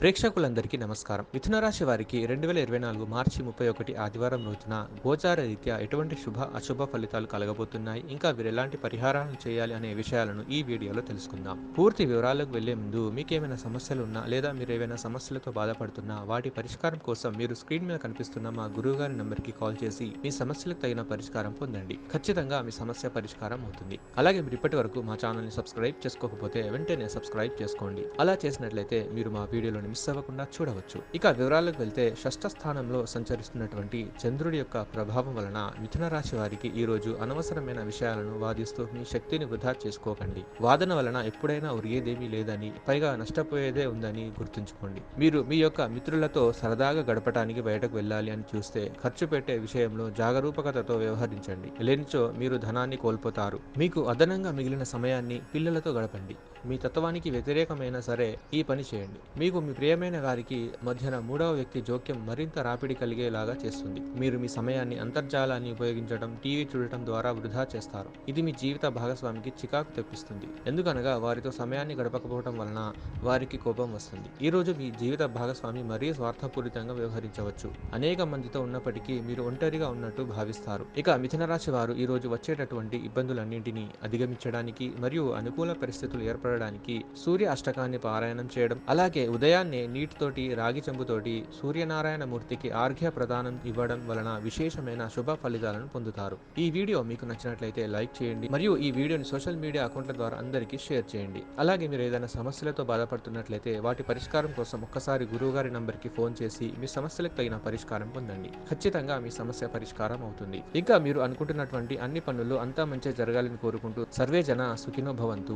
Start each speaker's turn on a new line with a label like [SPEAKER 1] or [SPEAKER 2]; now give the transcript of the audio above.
[SPEAKER 1] ప్రేక్షకులందరికీ నమస్కారం. మిథున రాశి వారికి రెండు వేల ఇరవై నాలుగు మార్చి ముప్పై ఒకటి ఆదివారం రోజున గోచార రీత్యా ఎటువంటి శుభ అశుభ ఫలితాలు కలగబోతున్నాయి? ఇంకా మీరు ఎలాంటి పరిహారాలను చేయాలి అనే విషయాలను ఈ వీడియోలో తెలుసుకుందాం. పూర్తి వివరాలకు వెళ్ళే ముందు మీకేమైనా సమస్యలు ఉన్నా లేదా మీరు ఏమైనా సమస్యలతో బాధపడుతున్నా వాటి పరిష్కారం కోసం మీరు స్క్రీన్ మీద కనిపిస్తున్న మా గురువు గారి నంబర్కి కాల్ చేసి మీ సమస్యలకు తగిన పరిష్కారం పొందండి. ఖచ్చితంగా మీ సమస్య పరిష్కారం అవుతుంది. అలాగే మీరు ఇప్పటి వరకు మా ఛానల్ని సబ్స్క్రైబ్ చేసుకోకపోతే వెంటనే సబ్స్క్రైబ్ చేసుకోండి. అలా చేసినట్లయితే మీరు మా వీడియోలో మిస్ అవ్వకుండా చూడవచ్చు. ఇక వివరాలకు వెళ్తే షష్ఠ స్థానంలో సంచరిస్తున్నటువంటి చంద్రుడి యొక్క ప్రభావం వలన మిథున రాశి వారికి ఈ రోజు అనవసరమైన విషయాలను వాదిస్తూ మీ శక్తిని వృధా చేసుకోకండి. వాదన వలన ఎప్పుడైనా ఉరిగేదేమీ లేదని పైగా నష్టపోయేదే ఉందని గుర్తుంచుకోండి. మీరు మీ యొక్క మిత్రులతో సరదాగా గడపటానికి బయటకు వెళ్ళాలి అని చూస్తే ఖర్చు పెట్టే విషయంలో జాగరూకతతో వ్యవహరించండి. లేనిచో మీరు ధనాన్ని కోల్పోతారు. మీకు అదనంగా మిగిలిన సమయాన్ని పిల్లలతో గడపండి. మీ తత్వానికి వ్యతిరేకమైనా సరే ఈ పని చేయండి. మీకు మీ ప్రియమైన వారికి మధ్యన మూడవ వ్యక్తి జోక్యం మరింత రాపిడి కలిగేలాగా చేస్తుంది. మీరు మీ సమయాన్ని అంతర్జాలాన్ని ఉపయోగించడం టీవీ చూడటం ద్వారా వృధా చేస్తారు. ఇది మీ జీవిత భాగస్వామికి చికాకు తెప్పిస్తుంది. ఎందుకనగా వారితో సమయాన్ని గడపకపోవడం వలన వారికి కోపం వస్తుంది. ఈ రోజు మీ జీవిత భాగస్వామి మరీ స్వార్థపూరితంగా వ్యవహరించవచ్చు. అనేక మందితో ఉన్నప్పటికీ మీరు ఒంటరిగా ఉన్నట్టు భావిస్తారు. ఇక మిథున రాశి వారు ఈ రోజు వచ్చేటటువంటి ఇబ్బందులన్నింటినీ అధిగమించడానికి మరియు అనుకూల పరిస్థితులు ఏర్పడడానికి సూర్య అష్టకాన్ని పారాయణం చేయడం అలాగే ఉదయాన్ని ఉదయాన్నే నీటితోటి రాగి చెంబుతోటి సూర్యనారాయణ మూర్తికి ఆర్ఘ్య ప్రదానం ఇవ్వడం వలన విశేషమైన శుభ ఫలితాలను పొందుతారు. ఈ వీడియో మీకు నచ్చినట్లయితే లైక్ చేయండి మరియు ఈ వీడియోని సోషల్ మీడియా అకౌంట్ల ద్వారా అందరికీ షేర్ చేయండి. అలాగే మీరు ఏదైనా సమస్యలతో బాధపడుతున్నట్లయితే వాటి పరిష్కారం కోసం ఒక్కసారి గురువుగారి నంబర్కి ఫోన్ చేసి మీ సమస్యలకు తగిన పరిష్కారం పొందండి. ఖచ్చితంగా మీ సమస్య పరిష్కారం అవుతుంది. ఇంకా మీరు అనుకుంటున్నటువంటి అన్ని పనులు అంతా మంచి జరగాలని కోరుకుంటూ సర్వే జన సుఖినో భవంతు.